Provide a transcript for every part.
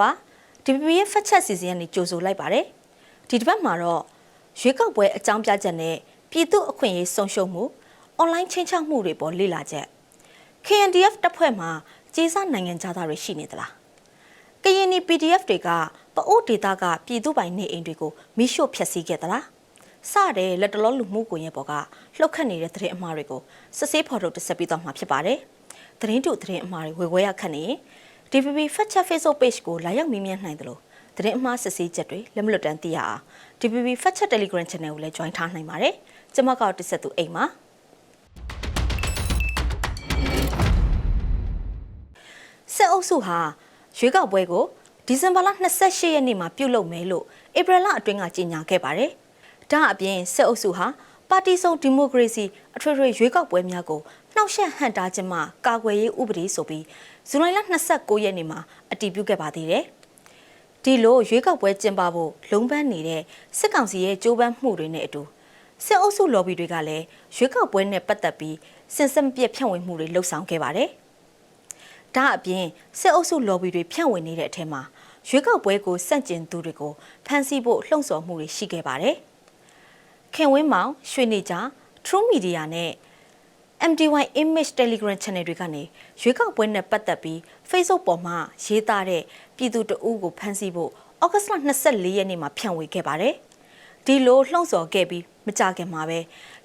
မင်္ဂလာပါ DPP ရဲ့ဖတ်ချက်စီစဉ်ကနေကြိုဆိုလိုက်ပါတယ်ဒီတစ်ပတ်မှာတော့ရွေးကောက်ပွဲအကြောင်းပြချက်နဲ့ပြည်သူအခွင့်အရေးဆုံးရှုံးမှုအွန်လိုင်းချင်းချောက်မှုတွေပေါ်လေ့လာချက် KNDF တပ်ဖွဲ့မှာကြေးစားနိုင်ငံသားတွေရှိနေသလားကရင်နီ PDF တွေကပအိုးဒေတာကပြည်သူပိုင်နေအိမ်တွေကိုမိရှို့ဖျက်ဆီးခဲ့သလားစတဲ့လက်တလောလူမှုကွန်ရက်ပေါ်ကလှုပ်ခတ်နေတဲ့သတင်းအမှားတွေကိုစစ်ဆေးဖော်ထုတ်တက်ဆက်ပေးသွားမှာဖြစ်ပါတယ်သတင်းတူသတင်းအမှားတွေဝေဝဲရခတ်နေရင် DPP Fact Check Facebook Page ကိုလာရောက်မေးမြန်းနိုင်တယ်လို့သတင်းအမှားစစ်ဆေးချက်တွေလက်မလွတ်တမ်းသိရအောင် DPP Fact Check Telegram Channel ကိုလည်း join ထားနိုင်ပါတယ်ကျွန်မကတော့တစ်ဆက်သူအိမ်ပါစစ်အုပ်စုဟာရွေးကောက်ပွဲကိုဒီဇင်ဘာလ28ရက်နေ့မှာပြုလုပ်မယ်လို့ဧပြီလအတွင်းကကြေညာခဲ့ပါတယ်။ဒါအပြင်စစ်အုပ်စုဟာပါတီစုံဒီမိုကရေစီအထွေထွေရွေးကောက်ပွဲများကို နှောက်ယှက်ဟန့်တားခြင်းမှကာကွယ်ရေးဥပဒေဆိုပြီးဇူလိုင်လ29ရက်နေ့မှာအတည်ပြုခဲ့ပါသေးတယ်။ဒီလိုရွေးကောက်ပွဲကျင်းပဖို့လုံးပန်းနေတဲ့စစ်ကောင်စီရဲ့ကြိုးပမ်းမှုတွေနဲ့အတူစစ်အုပ်စု lobby တွေကလည်းရွေးကောက်ပွဲနဲ့ပတ်သက်ပြီးစင်စက်မပြတ်ဖြန့်ဝေမှုတွေလှုပ်ဆောင်ခဲ့ပါတယ်။ဒါအပြင်စစ်အုပ်စု lobby တွေဖြန့်ဝေနေတဲ့အထက်မှာရွေးကောက်ပွဲကိုစန့်ကျင်သူတွေကိုဖမ်းဆီးဖို့လှုံ့ဆော်မှုတွေရှိခဲ့ပါတယ်။ခင်ဝင်းမောင်ရွှေနေကြ True Media နဲ့ MDY Image Telegram Channel တွေကနေရွေးကောက်ပွဲနဲ့ပတ်သက်ပြီး Facebook ပေါ်မှာရေးသားတဲ့ပြည်သူတအုပ်ကိုဖမ်းဆီးဖို့ဩဂတ်စ်လ24ရက်နေ့မှာဖြန့်ဝေခဲ့ပါတယ်။ဒီလိုလှုံ့ဆော်ခဲ့ပြီးမကြခင်မှာပဲ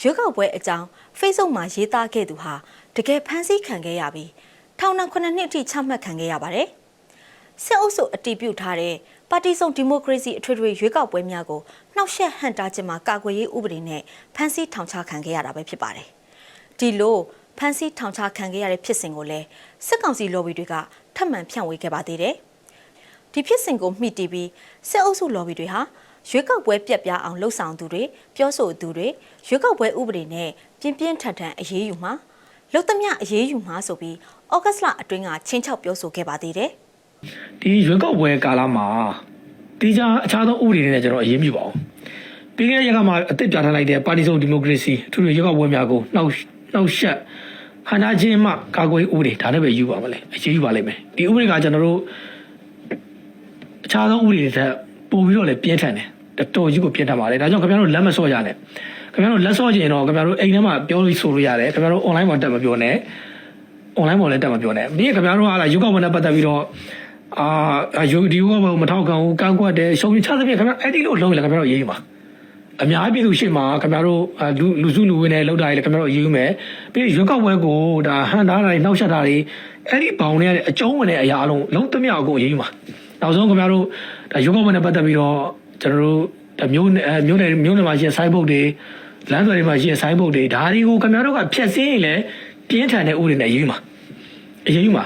ရွေးကောက်ပွဲအကြောင်း Facebook မှာရေးသားခဲ့သူဟာတကယ်ဖမ်းဆီးခံခဲ့ရပြီးထောင်ဒဏ်9နှစ်အထိချမှတ်ခံခဲ့ရပါတယ်။စစ်အုပ်စုအတီးပြုတ်ထားတဲ့ပါတီစုံဒီမိုကရေစီအထွေထွေရွေးကောက်ပွဲများကိုနှောက်ယှက်ဟန့်တားခြင်းမှာကာကွယ်ရေးဥပဒေနဲ့ဖမ်းဆီးထောင်ချခံခဲ့ရတာပဲဖြစ်ပါတယ်။ ဒီလိုဖမ်းဆီးထောင်ချခံခဲ့ရတဲ့ဖြစ်စဉ်ကိုလည်းစစ်ကောင်စီ lobby တွေကထပ်မံဖြန့်ဝေခဲ့ပါသေးတယ်။ဒီဖြစ်စဉ်ကိုမှီတည်ပြီးစစ်အုပ်စု lobby တွေဟာရွေးကောက်ပွဲပြက်ပြားအောင်လှုပ်ဆောင်သူတွေပြောဆိုသူတွေရွေးကောက်ပွဲဥပဒေနဲ့ပြင်းပြင်းထန်ထန်အရေးယူမှာလုံသမျှအရေးယူမှာဆိုပြီးဩဂတ်စ်လအတွင်းကချင်းချောက်ပြောဆိုခဲ့ပါသေးတယ်။ဒီရွေးကောက်ပွဲကာလမှာတိကျအခြားသောဥပဒေတွေနဲ့ကျွန်တော်အရေးမြပါအောင်ပြီးခဲ့တဲ့ရက်ကမှအသစ်ပြဋ္ဌာန်းလိုက်တဲ့ပါတီစုံဒီမိုကရေစီအထူးရွေးကောက်ပွဲများကိုနှောက် နှောက်ယှက်ဟန်နာချင်းမှကာကွယ်ဥပဒေဒါနဲ့ပဲယူပါမလဲအရေးယူပါလိမ့်မယ်ဒီဥပဒေကကျွန်တော်တို့အခြားသောဥပဒေတွေထက်ပိုပြီးတော့လည်းပြင်းထန်တယ်တော်တော်ကြီးကိုပြင်းထန်ပါတယ်ဒါကြောင့်ခင်ဗျားတို့လက်မဆော့ရနဲ့ခင်ဗျားတို့လက်ဆော့ချင်တော့ခင်ဗျားတို့အိမ်ထဲမှာပြောလို့ဆိုလို့ရတယ်ခင်ဗျားတို့ online မှာတက်မပြောနဲ့ online ပေါ်လည်းတက်မပြောနဲ့မင်းခင်ဗျားတို့ဟာလာရုပ်ကောက်ပွဲနဲ့ပတ်သက်ပြီးတော့အာယူဒီကမထောက်ခံဘူးကန့်ကွက်တယ်ရှုံးချသဖြင့်ခင်ဗျာအဲ့ဒီလိုလုံးလေခင်ဗျားတို့ရေးမှာ အများပြည်သူရှေ့မှာခင်ဗျားတို့လူလူစုလူဝင်းနဲ့လောက်တာလေခင်ဗျားတို့ရေးမယ်ပြီးရွေးကောက်ပွဲကိုဒါဟန်တားတာတွေနှောက်ယှက်တာတွေအဲ့ဒီဘောင်တွေကအကျုံးဝင်တဲ့အရာအလုံးလုံးသမျှအကုန်ရေးမှာနောက်ဆုံးခင်ဗျားတို့ဒါရွေးကောက်ပွဲနဲ့ပတ်သက်ပြီးတော့ကျွန်တော်တို့ဒါမျိုးမျိုးနယ်မျိုးနယ်မှာရှိတဲ့ site book တွေလမ်းသွယ်တွေမှာရှိတဲ့ site book တွေဒါတွေကိုခင်ဗျားတို့ကဖျက်ဆီးရင်လည်းပြင်းထန်တဲ့ဥပဒေနဲ့ရေးမှာအရေးယူမှာ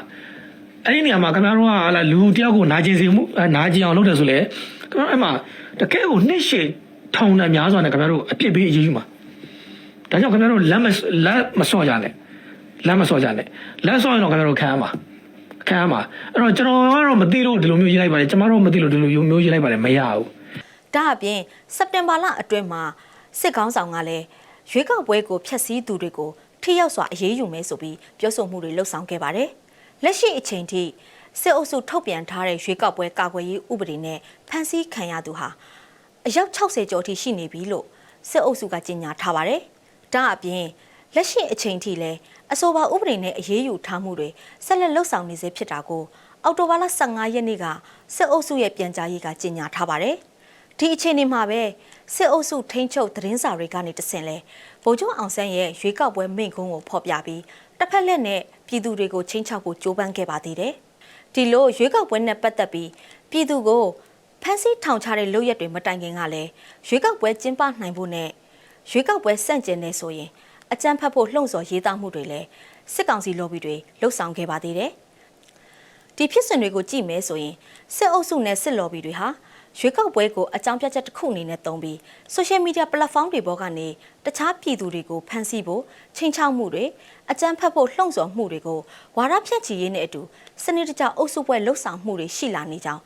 အဲ့ဒီနေရာမှာခင်ဗျားတို့ကဟာလာလူတယောက်ကိုနာကျင်စေမှုနာကျင်အောင်လုပ်တယ်ဆိုလေခင်ဗျားအဲ့မှာတကယ်ကိုနှစ်ရှည် ထောင်တယ်များစွာနဲ့ခင်ဗျားတို့အပြစ်ပေးအရေးယူမှာဒါကြောင့်ခင်ဗျားတို့လက်မလက်မစော့ကြနဲ့လက်မစော့ကြနဲ့လက်စော့ရင်တော့ခင်ဗျားတို့ခံရမှာခံရမှာအဲ့တော့ကျွန်တော်ကတော့မသိလို့ဒီလိုမျိုးရေးလိုက်ပါတယ်ကျွန်မတို့မသိလို့ဒီလိုမျိုးရေးလိုက်ပါတယ်မရဘူးဒါအပြင်စက်တင်ဘာလအတွင်းမှာစစ်ကောင်းဆောင်ကလည်းရွေးကောက်ပွဲကိုဖျက်ဆီးသူတွေကိုထိရောက်စွာအရေးယူမယ်ဆိုပြီးပြောဆိုမှုတွေလှုံ့ဆော်ခဲ့ပါတယ်။လက်ရှိအချိန်ထိစစ်အုပ်စုထုတ်ပြန်ထားတဲ့ရွေးကောက်ပွဲကာကွယ်ရေးဥပဒေနဲ့ဖမ်းဆီးခံရသူဟာ အယောက်60ကျော်အထိရှိနေပြီလို့စစ်အုပ်စုကကြေညာထားပါတယ်။ဒါအပြင်လက်ရှိအချိန်ထိလည်းအဆိုပါဥပဒေနဲ့အရေးယူထားမှုတွေဆက်လက်လှုပ်ဆောင်နေစေဖြစ်တာကိုအော်တိုဘာလ15ရက်နေ့ကစစ်အုပ်စုရဲ့ပြန်ကြားရေးကကြေညာထားပါတယ်။ဒီအခြေအနေမှာပဲစစ်အုပ်စုထိန်းချုပ်သတင်းစာတွေကနေတဆင့်လဲဗိုလ်ချုပ်အောင်ဆန်းရဲ့ရွေးကောက်ပွဲမိန့်ခွန်းကိုဖော်ပြပြီးတစ်ဖက်လက်နဲ့ပြည်သူတွေကိုချင်းချောက်ဖို့ကြိုးပမ်းခဲ့ပါသေးတယ်။ဒီလိုရွေးကောက်ပွဲနဲ့ပတ်သက်ပြီးပြည်သူကို ဖမ်းဆီးထောင်ချတဲ့လုပ်ရက်တွေမတိုင်ခင်ကလည်းရွေးကောက်ပွဲကျင်းပနိုင်ဖို့နဲ့ရွေးကောက်ပွဲစန့်ကျင်နေဆိုရင်အကြမ်းဖက်ဖို့လှုံ့ဆော်ရေးသားမှုတွေလည်းစစ်ကောင်စီ lobby တွေလှုပ်ဆောင်ခဲ့ပါသေးတယ်။ဒီဖြစ်စဉ်တွေကိုကြည့်မယ်ဆိုရင်စစ်အုပ်စုနဲ့စစ် lobby တွေဟာရွေးကောက်ပွဲကိုအကြောင်းပြချက်တစ်ခုအနေနဲ့သုံးပြီး social media platform တွေပေါ်ကနေတခြားပြည်သူတွေကိုဖန်ဆီးဖို့ချိန်ချောက်မှုတွေအကြမ်းဖက်ဖို့လှုံ့ဆော်မှုတွေကိုဝါဒဖြန့်ချီရေးနဲ့အတူစနစ်တကျအုပ်စုပွဲလှုပ်ဆောင်မှုတွေရှိလာနေကြောင်း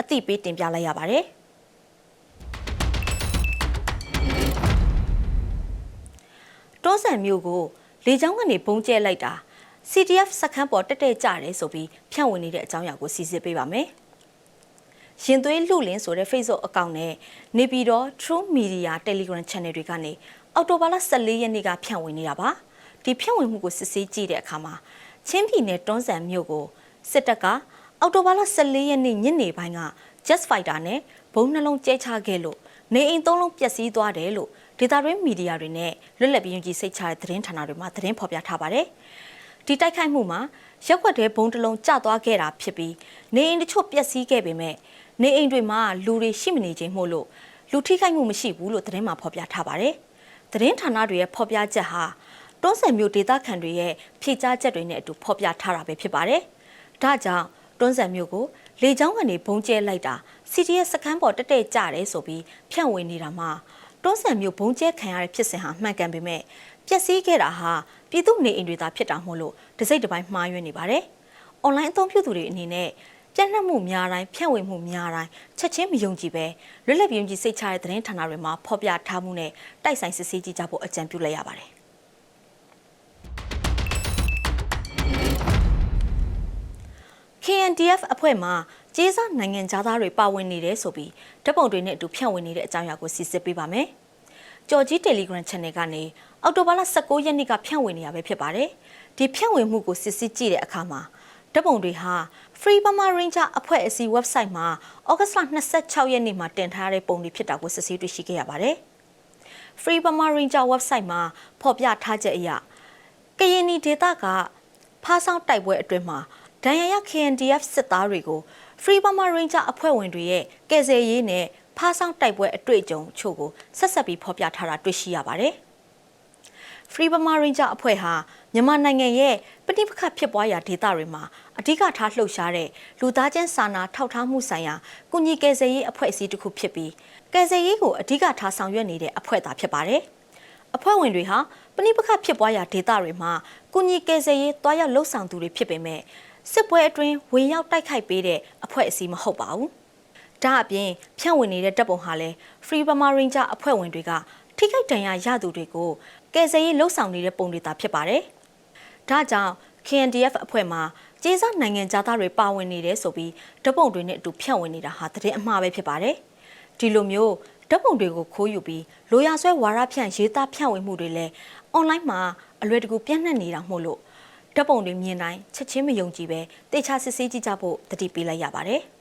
အသိပေးတင်ပြလိုက်ရပါတယ်။တောဆန်မျိုးကိုလေကြောင်းကနေပုံကျဲလိုက်တာ CTF စခန်းပေါ်တက်တက်ကြတယ်ဆိုပြီးဖြန့်ဝေနေတဲ့အကြောင်းအရာကိုစီစစ်ပေးပါမယ်။ရင်သွေးလူလင်းဆိုတဲ့ Facebook အကောင့်နဲ့နေပြည်တော် True Media Telegram Channel တွေကနေအော်တိုဘာလ14ရက်နေ့ကဖြန့်ဝေနေတာပါဒီဖြန့်ဝေမှုကိုစစ်ဆေးကြည့်တဲ့အခါမှာချင်းပြည်နယ်တွန်းဆန်မြို့ကိုစစ်တပ်က အော်တိုဘာလ14ရက်နေ့ညနေပိုင်းက Just Fighter နဲ့ဘုံနှလုံးကျဲချခဲ့လို့နေအိမ်သုံးလုံးပျက်စီးသွားတယ်လို့ဒေတာရင်းမီဒီယာတွေနဲ့လွတ်လပ်ပြီးယုံကြည်စိတ်ချတဲ့သတင်းဌာနတွေမှာသတင်းဖော်ပြထားပါတယ်ဒီတိုက်ခိုက်မှုမှာရက်ွက်တဲ့ဘုံတစ်လုံးကျသွားခဲ့တာဖြစ်ပြီးနေအိမ်တချို့ပျက်စီးခဲ့ပေမဲ့နေအိမ်တွေမှာလူတွေရှိမနေခြင်းမို့လို့လူထိခိုက်မှုမရှိဘူးလို့သတင်းမှာဖော်ပြထားပါတယ်။သတင်းဌာနတွေရဲ့ဖော်ပြချက်ဟာတွန်းဆန်မျိုးဒေတာခန်တွေရဲ့ဖြေကြားချက်တွေနဲ့အတူဖော်ပြထားတာပဲဖြစ်ပါတယ်။ဒါကြောင့် တွန်းဆန်မျိုးကိုလေချောင်းကနေဘုံကျဲလိုက်တာ CTS စခန်းပေါ်တက်တက်ကြတယ်ဆိုပြီးဖြန့်ဝေနေတာမှာတွန်းဆန်မျိုးဘုံကျဲခံရတဲ့ဖြစ်စဉ်ဟာမှန်ကန်ပေမဲ့ပျက်စီးခဲ့တာဟာပြည်သူနေအိမ်တွေသာဖြစ်တာမို့လို့တစိမ့်တစ်ပိုင်းမှားယွင်းနေပါတယ်။ online အသုံးပြုသူတွေအနေနဲ့ပြန့်နှံ့မှုများတိုင်းဖြန့်ဝေမှုများတိုင်းချက်ချင်းမယုံကြည်ပဲလွတ်လပ်ယုံကြည်စိတ်ချတဲ့သတင်းဌာနတွေမှာဖော်ပြထားမှုနဲ့တိုက်ဆိုင်စစ်ဆေးကြည့်ကြဖို့အကြံပြုလိုက်ရပါတယ်။ KNDF အဖွဲ့မှကျေးစားနိုင်ငံသားတွေပါဝင်နေတယ်ဆိုပြီးဓာတ်ပုံတွေနဲ့အတူဖြန့်ဝေနေတဲ့အကြောင်းအရာကိုစစ်ဆေးပေးပါမယ်။ကြော်ကြီး Telegram Channel ကနေအော်တိုဘာလ16ရက်နေ့ကဖြန့်ဝေနေရပဲဖြစ်ပါတယ်။ဒီဖြန့်ဝေမှုကိုစစ်ဆေးကြည့်တဲ့အခါမှာဓာတ်ပုံတွေဟာ Free Burma Ranger အဖွဲ့အစည်း website မှာဩဂတ်လ26ရက်နေ့မှာတင်ထားတဲ့ပုံတွေဖြစ်တာကိုစစ်ဆေးတွေ့ရှိခဲ့ရပါတယ်။ Free Burma Ranger website မှာဖော်ပြထားချက်အရကရင်နီဒေသကဖားဆောင်တိုက်ပွဲအတွင်းမှာ ဒဏ်ရာရ KNDF စစ်သားတွေကို Free Burma Ranger အဖွဲ့ဝင်တွေရဲ့ကယ်ဆယ်ရေးနဲ့ဖားဆောင်တိုက်ပွဲအတွေ့အကြုံချို့ကိုဆက်ဆက်ပြီးဖော်ပြထားတာတွေ့ရှိရပါတယ်။ Free Burma Ranger အဖွဲ့ဟာမြန်မာနိုင်ငံရဲ့ပဋိပက္ခဖြစ်ပွားရာဒေသတွေမှာအဓိကထားလှုပ်ရှားတဲ့လူသားချင်းစာနာထောက်ထားမှုဆိုင်ရာကုညီကယ်ဆယ်ရေးအဖွဲ့အစည်းတစ်ခုဖြစ်ပြီးကယ်ဆယ်ရေးကိုအဓိကထားဆောင်ရွက်နေတဲ့အဖွဲ့သားဖြစ်ပါတယ်။အဖွဲ့ဝင်တွေဟာပဋိပက္ခဖြစ်ပွားရာဒေသတွေမှာကုညီကယ်ဆယ်ရေးတွားရောက်လှုပ်ဆောင်သူတွေဖြစ်ပေမဲ့ စစ်ပွဲအတွင်းဝင်ရောက်တိုက်ခိုက်ပေးတဲ့အဖွဲ့အစည်းမဟုတ်ပါဘူး။ဒါအပြင်ဖြန့်ဝေနေတဲ့တပ်ပုံဟာလည်း Free Burma Ranger အဖွဲ့ဝင်တွေကထိခိုက်ဒဏ်ရာရသူတွေကိုကယ်ဆယ်ရေးလှုပ်ဆောင်နေတဲ့ပုံတွေသာဖြစ်ပါတယ်။ဒါကြောင့် KNDF အဖွဲ့မှာကျေးစားနိုင်ငံသားတွေပါဝင်နေတယ်ဆိုပြီးဓာတ်ပုံတွေနဲ့အတူဖြန့်ဝေနေတာဟာတည်အမှားပဲဖြစ်ပါတယ်။ဒီလိုမျိုးဓာတ်ပုံတွေကိုခိုးယူပြီးလိုရာဆွဲဝါရဖြန့်ရေးသားဖြန့်ဝေမှုတွေလည်းအွန်လိုင်းမှာအလွယ်တကူပြန့်နှံ့နေတာမို့လို့ ဓာတ်ပုံတွေမြင်တိုင်းချက်ချင်းမယုံကြည်ပဲတေချာစစ်ဆေးကြည့်ကြဖို့တတိပေးလိုက်ရပါတယ်။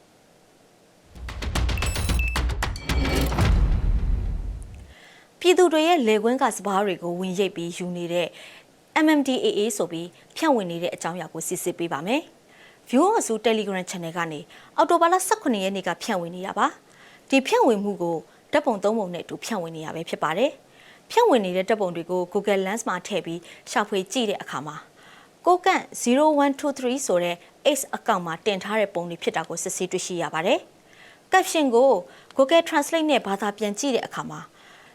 ပြည်သူတွေရဲ့လေကွင်းကစပားတွေကိုဝင်ရိပ်ပြီးယူနေတဲ့ MMDAA ဆိုပြီးဖြန့်ဝေနေတဲ့အကြောင်းအရာကိုစစ်ဆေးပေးပါမယ်။ View အစု Telegram Channel ကနေအော်တိုဘာလ18ရက်နေ့ကဖြန့်ဝေနေတာပါ။ဒီဖြန့်ဝေမှုကိုဓာတ်ပုံသုံးပုံနဲ့အတူဖြန့်ဝေနေရပဲဖြစ်ပါတယ်။ဖြန့်ဝေနေတဲ့ဓာတ်ပုံတွေကို Google Lens မှာထည့်ပြီးရှာဖွေကြည့်တဲ့အခါမှာ ကိုကန့်0123ဆိုတဲ့ X အကောင့်မှာတင်ထားတဲ့ပုံတွေဖြစ်တာကိုစစ်ဆေးတွေ့ရှိရပါတယ်။ caption ကို Google Translate နဲ့ဘာသာပြန်ကြည့်တဲ့အခါမှာ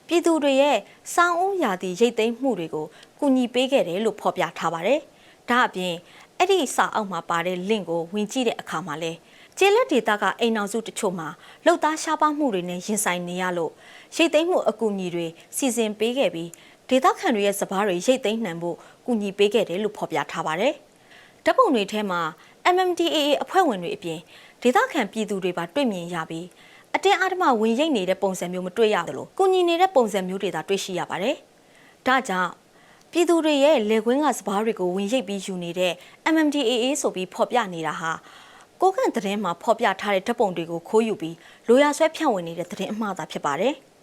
ပြည်သူတွေရဲ့စောင်းဦးရာသီရိတ်သိမ်းမှုတွေကိုကူညီပေးခဲ့တယ်လို့ဖော်ပြထားပါတယ်။ဒါအပြင်အဲ့ဒီစာအုပ်မှာပါတဲ့ link ကိုဝင်ကြည့်တဲ့အခါမှာလဲကျေလက်ဒေတာကအိမ်အောင်စုတချို့မှာလှုပ်သားရှားပါမှုတွေနဲ့ရင်ဆိုင်နေရလို့ရိတ်သိမ်းမှုအကူအညီတွေစီစဉ်ပေးခဲ့ပြီး ဒေတာခံတွေရဲ့စပားတွေရိတ်သိမ်းနိုင်ဖို့ကူညီပေးခဲ့တယ်လို့ဖော်ပြထားပါတယ်။ဓာတ်ပုံတွေထဲမှာ MMDAA အဖွဲ့ဝင်တွေအပြင်ဒေတာခံပြည်သူတွေပါတွေ့မြင်ရပြီးအတင်းအဓမ္မဝင်ရိတ်နေတဲ့ပုံစံမျိုးမတွေ့ရသလိုကုညီနေတဲ့ပုံစံမျိုးတွေသာတွေ့ရှိရပါတယ်။ဒါကြောင့်ပြည်သူတွေရဲ့လေကွင်းကစပားတွေကိုဝင်ရိတ်ပြီးယူနေတဲ့ MMDAA ဆိုပြီးဖော်ပြနေတာဟာကိုကန့်သတင်းမှာဖော်ပြထားတဲ့ဓာတ်ပုံတွေကိုခိုးယူပြီးလိုရာဆွဲဖြန့်ဝေနေတဲ့သတင်းအမှားသာဖြစ်ပါတယ်။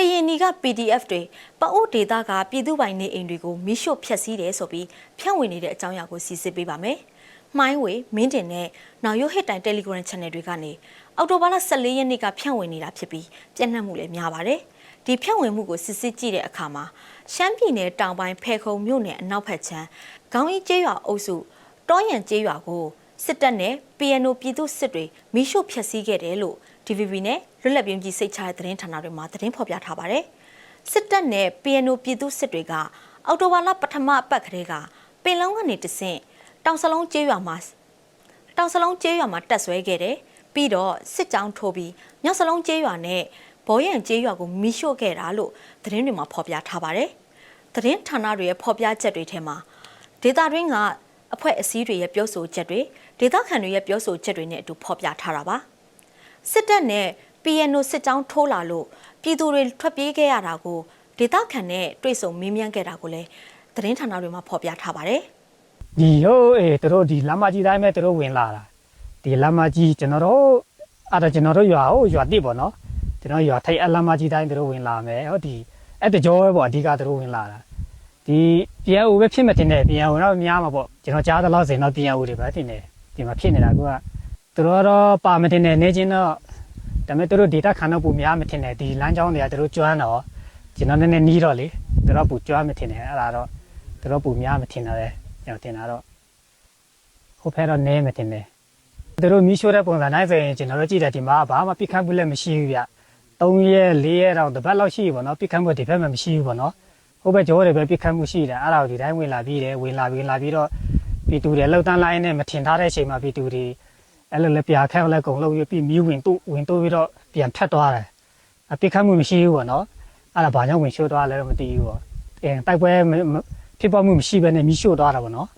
ကရင်နီက PDF တွေပအို့ဒေတာကပြည်သူပိုင်နေအိမ်တွေကိုမိရှို့ဖျက်ဆီးတယ်ဆိုပြီးဖြန့်ဝေနေတဲ့အကြောင်းအရာကိုစီစစ်ပေးပါမယ်။မှိုင်းဝေမင်းတင်နဲ့နောက်ရုပ်ဟစ်တိုင် Telegram Channel တွေကနေအောက်တိုဘာလ14ရက်နေ့ကဖြန့်ဝေနေတာဖြစ်ပြီးပြန့်နှံ့မှုလည်းများပါတယ်။ဒီဖြန့်ဝေမှုကိုစစ်စစ်ကြည့်တဲ့အခါမှာရှမ်းပြည်နယ်တောင်ပိုင်းဖဲခုံမြို့နယ်အနောက်ဘက်ခြမ်းခေါင်းကြီးကျေးရွာအုပ်စုတောရန်ကျေးရွာကိုစစ်တပ်နဲ့ PNO ပြည်သူစစ်တွေမိရှုဖျက်ဆီးခဲ့တယ်လို့ DVB နဲ့လွတ်လပ်ပြင်းကြီးစိတ်ချတဲ့သတင်းဌာနတွေမှာသတင်းဖော်ပြထားပါတယ်။စစ်တပ်နဲ့ PNO ပြည်သူစစ်တွေကအော်တိုဘာလပထမအပတ်ကလေးကပင်လုံးကနေတဆင့်တောင်စလုံးကျေးရွာမှာတောင်စလုံးကျေးရွာမှာတက်ဆွဲခဲ့တယ်။ပြီးတော့စစ်ကြောင်းထိုးပြီးမြောက်စလုံးကျေးရွာနဲ့ဘောရံကျေးရွာကိုမိရှို့ခဲ့တာလို့သတင်းတွေမှာဖော်ပြထားပါတယ်။သတင်းဌာနတွေရဲ့ဖော်ပြချက်တွေထဲမှာဒေတာတွင်းကအဖွဲ့အစည်းတွေရဲ့ပြောဆိုချက်တွေဒေသခံတွေရဲ့ပြောဆိုချက်တွေနဲ့အတူဖော်ပြထားတာပါ စစ်တပ်နဲ့ PNO စစ်ကြောင်းထိုးလာလို့ပြည်သူတွေထွက်ပြေးခဲ့ရတာကိုဒေသခံနဲ့တွေ့ဆုံမေးမြန်းခဲ့တာကိုလည်းသတင်းဌာနတွေမှာဖော်ပြထားပါတယ်ဒီဟိုအေးသူတို့ဒီလမ်းမကြီးတိုင်းပဲသူတို့ဝင်လာတာဒီလမ်းမကြီးကျွန်တော်တို့အဲ့ဒါကျွန်တော်တို့ရွာဟိုရွာတိပေါ့နော်ကျွန်တော်ရွာထိပ်အလမ်းမကြီးတိုင်းသူတို့ဝင်လာမယ်ဟောဒီအဲ့တကြောပဲပေါ့အဓိကသူတို့ဝင်လာတာဒီပြန်ဦးပဲဖြစ်မတင်တယ်ပြန်ဦးတော့များမှာပေါ့ကျွန်တော်ကြားသလောက်ဆိုရင်တော့ပြန်ဦးတွေပဲတင်တယ်ဒီမှာဖြစ်နေတာက သူတို့ကတော့ပါမတင်တယ်နေချင်းတော့ဒါပေမဲ့သူတို့ဒေတာခံတော့ပူများမတင်တယ်ဒီလမ်းကြောင်းတွေကသူတို့ကျွမ်းတော့ကျွန်တော်နည်းနည်းနီးတော့လေသူတို့ပူကျွမ်းမတင်တယ်အဲ့ဒါတော့သူတို့ပူများမတင်တယ်ကျွန်တော်တင်တာတော့ဟိုဖက်တော့နဲမယ်တင်တယ်သူတို့မီးရှို့တဲ့ပုံစံတိုင်းဆိုရင်ကျွန်တော်တို့ကြည့်တယ်ဒီမှာဘာမှပြစ်ခတ်မှုလည်းမရှိဘူးဗျ3ရက်4ရက်တော့တစ်ပတ်လောက်ရှိပြီပေါ့နော်ပြစ်ခတ်မှုဒီဘက်မှာမရှိဘူးပေါ့နော်ဟိုဘက်ကျောတွေပဲပြစ်ခတ်မှုရှိတယ်အဲ့ဒါကိုဒီတိုင်းဝင်လာပြီးတယ်ဝင်လာပြီးလာပြီးတော့ပြည်သူတွေလှုပ်တန်းလိုက်နဲ့မထင်ထားတဲ့အချိန်မှာပြည်သူတွေ အဲ့လိုလည်းပြာခက်လည်းကုံလို့ပြီးမီးဝင်တူဝင်တူပြီးတော့ပြန်ဖြတ်သွားတယ်အပြစ်ခတ်မှုမရှိဘူးပေါ့နော်အဲ့ဒါဘာကြောင့်ဝင်ရှို့သွားလဲတော့မသိဘူးပေါ့အဲတိုက်ပွဲဖြစ်ပေါ်မှုမရှိဘဲနဲ့မီးရှို့သွားတာပေါ့နော်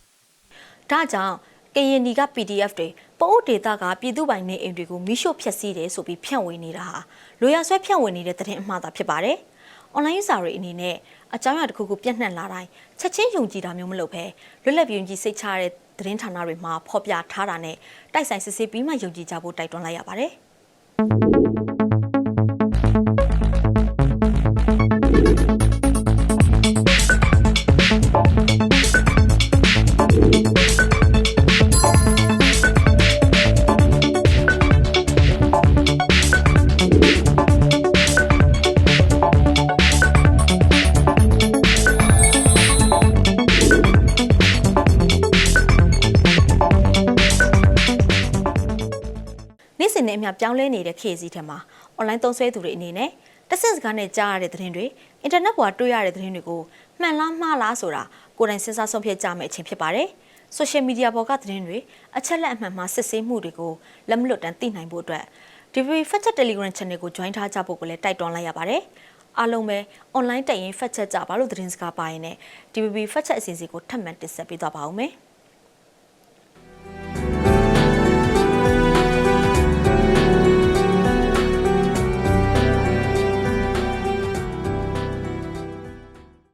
ဒါကြောင့်ကရင်နီက PDF တွေပအိုးဒေတာကပြည်သူပိုင်နေအိမ်တွေကိုမိရှို့ဖျက်ဆီးတယ်ဆိုပြီးဖြန့်ဝေနေတာဟာလိုရဆွဲဖြန့်ဝေနေတဲ့သတင်းအမှားသာဖြစ်ပါတယ်။ online user တွေအနေနဲ့အကြောင်းအရာတစ်ခုခုပြန့်နှံ့လာတိုင်းချက်ချင်းယုံကြည်တာမျိုးမလုပ်ဘဲလွတ်လပ်ပြုံကြည်စိတ်ချရတဲ့ သတင်းဌာနတွေမှာဖော်ပြထားတာနဲ့တိုက်ဆိုင်စစ်ဆေးပြီးမှယုံကြည်ကြဖို့တိုက်တွန်းလိုက်ရပါတယ်။ ပြောင်းလဲနေတဲ့ခေတ်စည်းထဲမှာ online သုံးစွဲသူတွေအနေနဲ့တဆင့်စကားနဲ့ကြားရတဲ့သတင်းတွေအင်တာနက်ပေါ်တွေ့ရတဲ့သတင်းတွေကိုမှန်လားမှားလားဆိုတာကိုယ်တိုင်စဉ်းစားဆုံးဖြတ်ကြမယ့်အချိန်ဖြစ်ပါတယ်။ social media ပေါ်ကသတင်းတွေအချက်လက်အမှန်မှစစ်ဆေးမှုတွေကိုလက်မလွတ်တမ်းသိနိုင်ဖို့အတွက် DVB Fact Check Telegram Channel ကို join ထားကြဖို့ကိုလည်းတိုက်တွန်းလိုက်ရပါတယ်။အားလုံးပဲ online တက်ရင် fact check ကြပါလို့သတင်းစကားပါရင်လည်း DVB Fact Check အစီအစဉ်ကိုထပ်မံတင်ဆက်ပေးသွားပါဦးမယ်။